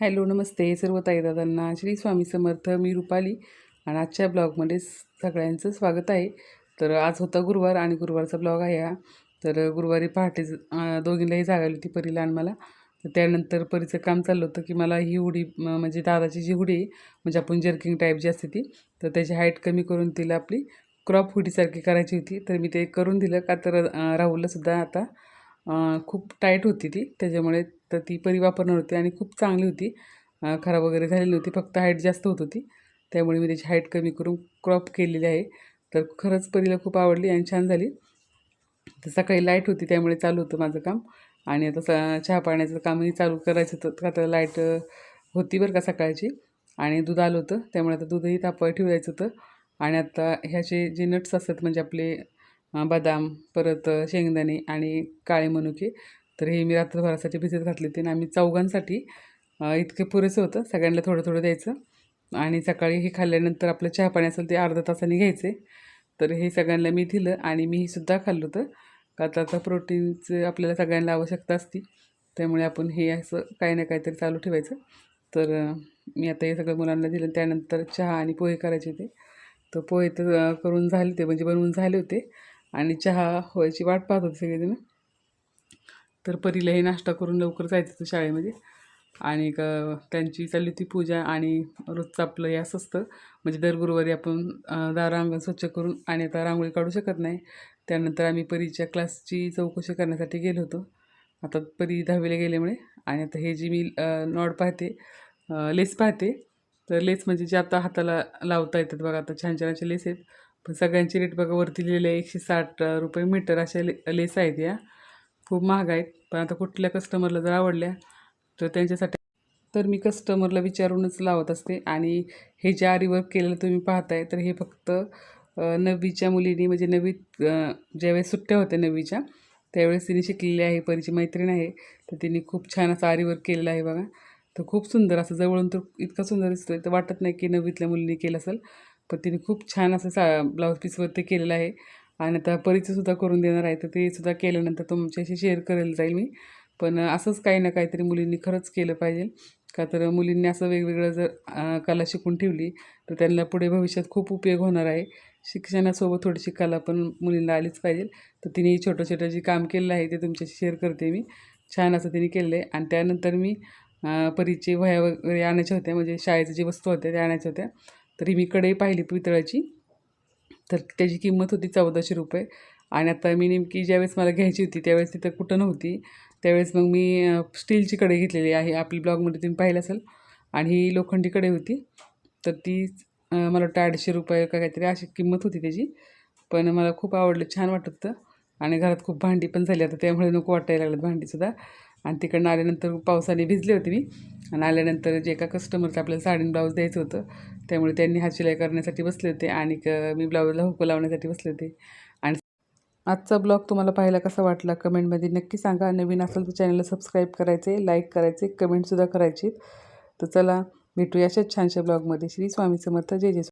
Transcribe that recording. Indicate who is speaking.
Speaker 1: Hello नमस्ते सर्व ताईदादांना. श्री स्वामी समर्थ मी रुपाली आणि आजच्या ब्लॉगमध्ये सगळ्यांचं स्वागत आहे. तर आज होता गुरुवार आणि गुरुवारचा ब्लॉग आहे हा. तर गुरुवारी पहाटे दोघींनाही जागा आली होती परीला आणि मला. तर त्यानंतर परीचं काम चाललं होतं की मला ही हुडी म्हणजे दादाची जी हुडी आहे म्हणजे आपण जर्किंग टाईप जी असते ती तर त्याची हाईट कमी करून तिला आपली क्रॉप हुडीसारखी करायची होती. तर मी ते करून दिलं. का तर राहुललासुद्धा आता खूप टाईट होती ती. त्याच्यामुळे तर ती परी वापरणार होती आणि खूप चांगली होती. खराब वगैरे झालेली नव्हती. फक्त हाईट जास्त होत होती. त्यामुळे मी त्याची हाईट कमी करून क्रॉप केलेली आहे. तर खरंच परीला खूप आवडली आणि छान झाली. तर सकाळी लाइट होती त्यामुळे चालू होतं माझं काम. आणि आता स चहा पाण्याचं कामही चालू करायचं होतं. का तर लाइट होती बरं का सकाळची. आणि दूध आलं होतं. त्यामुळे आता दूधही तापवायला ठेवायचं होतं. आणि आता ह्याचे जे नट्स असतात म्हणजे आपले बदाम परत शेंगदाणे आणि काळे मनुके. तर हे मी रात्रभरासाठी भिजत घातले ते आणि आम्ही चौघांसाठी इतकं इतके पुरेसं होतं. सगळ्यांना थोडं थोडं द्यायचं. आणि सकाळी हे खाल्ल्यानंतर आपलं चहा पाणी असेल ते अर्धा तासाने घ्यायचे. तर हे सगळ्यांना मी दिलं आणि मी सुद्धा खाल्लं होतं. का तर आता प्रोटीनचं आपल्याला सगळ्यांना आवश्यकता असते. त्यामुळे आपण हे असं काही ना काहीतरी चालू ठेवायचं. तर मी आता हे सगळं मुलांना दिलं त्यानंतर चहा आणि पोहे करायचे होते. तर पोहे तर करून झाले होते म्हणजे बनवून झाले होते. आणि चहा व्हायची वाट पाहत होते सगळेजण. तर परीलाही नाश्ता करून लवकर जायचं होतं शाळेमध्ये. आणि त्यांची चालली होती पूजा आणि रोजचं आपलं हे असं असतं. म्हणजे दर गुरुवारी आपण अं, अंगण स्वच्छ करून आणि आता रांगोळी काढू शकत नाही. त्यानंतर आम्ही परीच्या क्लासची चौकशी करण्यासाठी गेलो होतो. आता परी दहावीला गेल्यामुळे. आणि आता हे जी मी नॉड पाहते लेस पाहते. तर लेस म्हणजे जे आता हाताला लावता येतात बघा आता छान छान असे लेस आहेत. पण सगळ्यांची रेट बघा वरती लिहिले आहे एकशे साठ रुपये मीटर अशा ले लेस आहेत या. खूप महाग आहेत पण आता कुठल्या कस्टमरला जर आवडल्या तर त्यांच्यासाठी. तर मी कस्टमरला विचारूनच लावत असते. आणि हे जे आरीवर्क केलेलं तुम्ही पाहताय तर हे फक्त नववीच्या मुलीने म्हणजे नववीत ज्यावेळेस सुट्ट्या होत्या नववीच्या त्यावेळेस तिने शिकलेली आहे परीची मैत्रीण आहे. तर तिने खूप छान असं आरीवर्क केलेलं आहे बघा. तर खूप सुंदर असं जवळून तर इतकं सुंदर दिसतोय तर वाटत नाही की नववीतल्या मुलीने केलं असेल. पण तिने खूप छान असं सा ब्लाऊज पीसवर ते केलेलं आहे. आणि आता परीचंसुद्धा करून देणार आहे. तर ते सुद्धा केल्यानंतर तुमच्याशी शेअर करेल जाईल मी. पण असंच काही ना काहीतरी मुलींनी खरंच केलं पाहिजे. का तर मुलींनी असं वेगवेगळं जर कला शिकून ठेवली तर त्यांना पुढे भविष्यात खूप उपयोग होणार आहे. शिक्षणासोबत थोडीशी कला पण मुलींना आलीच पाहिजे. तर तिने छोटं छोटं जे काम केलेलं आहे ते तुमच्याशी शेअर करते मी. छान असं तिने केलं आहे. आणि त्यानंतर मी परीचे वह्या वगैरे आणायच्या होत्या. म्हणजे शाळेच्या जे वस्तू होत्या त्या आणायच्या होत्या. तरी मी कढई पाहिली पितळाची. तर त्याची किंमत होती चौदाशे रुपये. आणि आता मी नेमकी ज्यावेळेस मला घ्यायची होती त्यावेळेस तिथं कुठं नव्हती. त्यावेळेस मग मी स्टीलची कढई घेतलेली आहे. आपली ब्लॉगमध्ये तुम्ही पाहिलं असेल. आणि ही लोखंडी कढई होती. तर ती मला वाटतं अडीचशे रुपये का काहीतरी अशी किंमत होती त्याची. पण मला खूप आवडलं छान वाटत होतं. आणि घरात खूप भांडी पण झाली. आता त्यामुळे नको वाटायला लागलं भांडीसुद्धा आणि तिकडनं आल्यानंतर पावसाने भिजले होते मी. आणि आल्यानंतर जे एका कस्टमरचं आपल्याला साडीन ब्लाऊज द्यायचं होतं त्यामुळे त्यांनी हात शिलाई करण्यासाठी बसले होते आणि क- मी ब्लाऊजला हुकं लावण्यासाठी बसले होते. आणि आजचा ब्लॉग तुम्हाला पाहायला कसा वाटला कमेंटमध्ये नक्की सांगा. नवीन असेल तर चॅनलला सबस्क्राईब करायचे लाईक करायचे कमेंटसुद्धा करायचे तर चला भेटूया अशाच छानशा ब्लॉगमध्ये. श्री स्वामी समर्थ. जय जय